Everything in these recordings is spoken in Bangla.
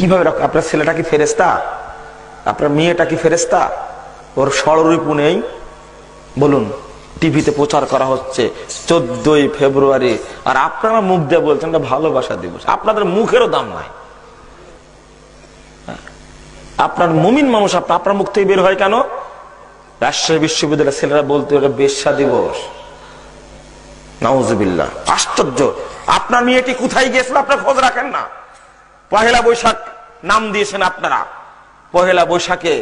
কীভাবে আপনার ছেলেটা কি ফেরেস্তা আপনার মেয়েটা কি ফেরেস্তা ওর ষড়রিপু নেই। বলুন, টিভিতে প্রচার করা হচ্ছে চোদ্দই ফেব্রুয়ারি। আর আপনারা মুখ দিয়ে বলছেন ভালোবাসা দিবস। আপনাদের মুখেরও দাম নাই। আপনার মুমিন মানুষ আপনা- আপনার মুখ থেকে বের হয় কেন? রাজশাহী বিশ্ববিদ্যালয়ের ছেলেরা বলতে ওটা বেশ্যা দিবস। নাউজুবিল্লাহ। আশ্চর্য। আপনার মেয়েটি কোথায় গিয়েছিল? আপনার খোঁজ রাখেন না। পহেলা বৈশাখ নাম দিয়েছেন আপনারা। পহেলা বৈশাখে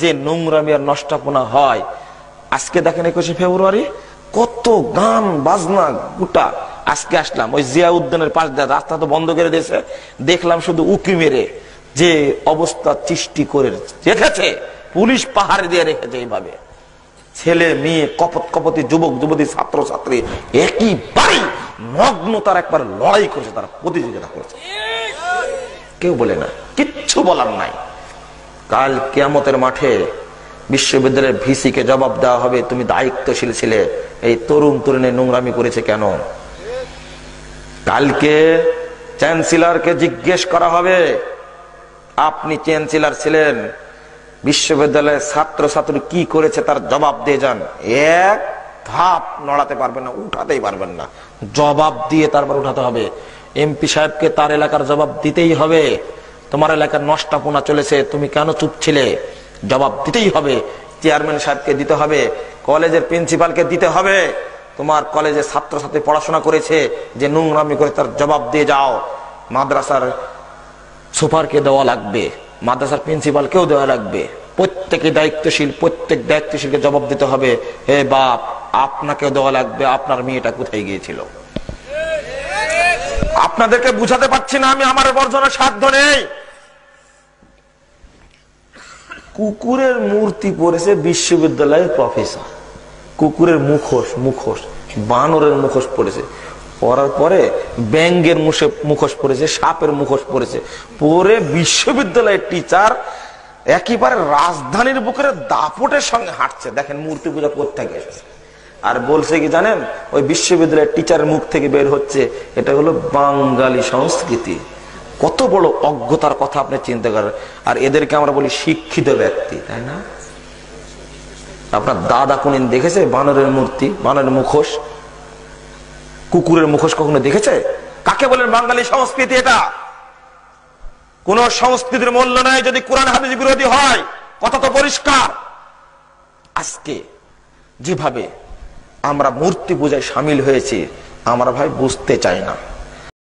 যে নোংরামি আর নষ্টাপনা হয়, আজকে দেখেন একুশে ফেব্রুয়ারি, কত গান, বাজনা, গোটা। আজকে আসলাম, ওই জিয়া উদ্যানের পাশ দিয়ে রাস্তা তো বন্ধ করে দিয়েছে। দেখলাম শুধু উকি মেরে যে অবস্থা সৃষ্টি করে রেখেছে, পুলিশ পাহাড় দিয়ে রেখেছে এইভাবে। ছেলে, মেয়ে, কপত কপতি, যুবক, যুবতী, ছাত্র, ছাত্রী একইবারেই নগ্নতার একবার লড়াই করেছে তারা, প্রতিযোগিতা করেছে। কেউ বলে না, কিচ্ছু বলার নাই। কাল কেয়ামতের মাঠে বিশ্ববিদ্যালয়ের ভিসি কে জবাব দেওয়া হবে, তুমি দায়িত্বশীল ছিলে, এই তরুণ তরুণী নোংরামি করেছে কেন? কালকে চ্যান্সেলরকে জিজ্ঞেস করা হবে, আপনি চ্যান্সেলর ছিলেন, বিশ্ববিদ্যালয়ের ছাত্র ছাত্রী কি করেছে তার জবাব দিয়ে যান। এক ধাপ নড়াতে পারবেন না, উঠাতেই পারবেন না। জবাব দিয়ে তারপর উঠাতে হবে। এমপি সাহেবকে তার এলাকার জবাব দিতেই হবে। তোমার এলাকার নষ্টাপনা চলেছে, তুমি কেন চুপ ছিলে? জবাব দিতেই হবে। চেয়ারম্যান সাহেবকে দিতে হবে, কলেজের প্রিন্সিপালকে দিতে হবে। তোমার কলেজে ছাত্রছাত্রী পড়াশোনা করেছে, যে নোংরামি করে তার জবাব দিয়ে যাও। মাদ্রাসার সুপারকে দেওয়া লাগবে, মাদ্রাসার প্রিন্সিপালকেও দেওয়া লাগবে। প্রত্যেকে দায়িত্বশীল, প্রত্যেক দায়িত্বশীলকে জবাব দিতে হবে। হে বাপ, আপনাকেও দেওয়া লাগবে, আপনার মেয়েটা কোথায় গিয়েছিল? আপনাদেরকে বুঝাতে পারছি না, আমি আমার বর্জনের সাধ্য নেই। কুকুরের মূর্তি পড়েছে বিশ্ববিদ্যালয়ের প্রফেসর। কুকুরের মুখোশ মুখোশ, বানরের মুখোশ পড়েছে। পরার পরে ব্যাঙ্গের মুখে মুখোশ পড়েছে, সাপের মুখোশ পড়েছে। পরে বিশ্ববিদ্যালয়ের টিচার একেবারে রাজধানীর বুকের দাপটের সঙ্গে হাঁটছে। দেখেন মূর্তি পূজা কোথেকে এসেছে। আর বলছে কি জানেন? ওই বিশ্ববিদ্যালয়ের টিচারের মুখ থেকে বের হচ্ছে, এটা হলো বাঙালি সংস্কৃতি। কত বড় অজ্ঞতার কথা আপনি চিন্তা করেন। আর এদেরকে আমরা বলি শিক্ষিত ব্যক্তি, তাই না? আপনার দাদা কোনদিন দেখেছে বানরের মূর্তি, বানরের মুখোশ? কুকুরের মুখোশ কখনো দেখেছে? কাকে বলেন বাঙালি সংস্কৃতি এটা? কোন সংস্কৃতির মূল্য নাই যদি কোরআন হাদিস বিরোধী হয়, কথা তো পরিষ্কার। আজকে যেভাবে আমরা মূর্তি পূজায় সামিল হয়েছি আমরা ভাই বুঝতে চাই না।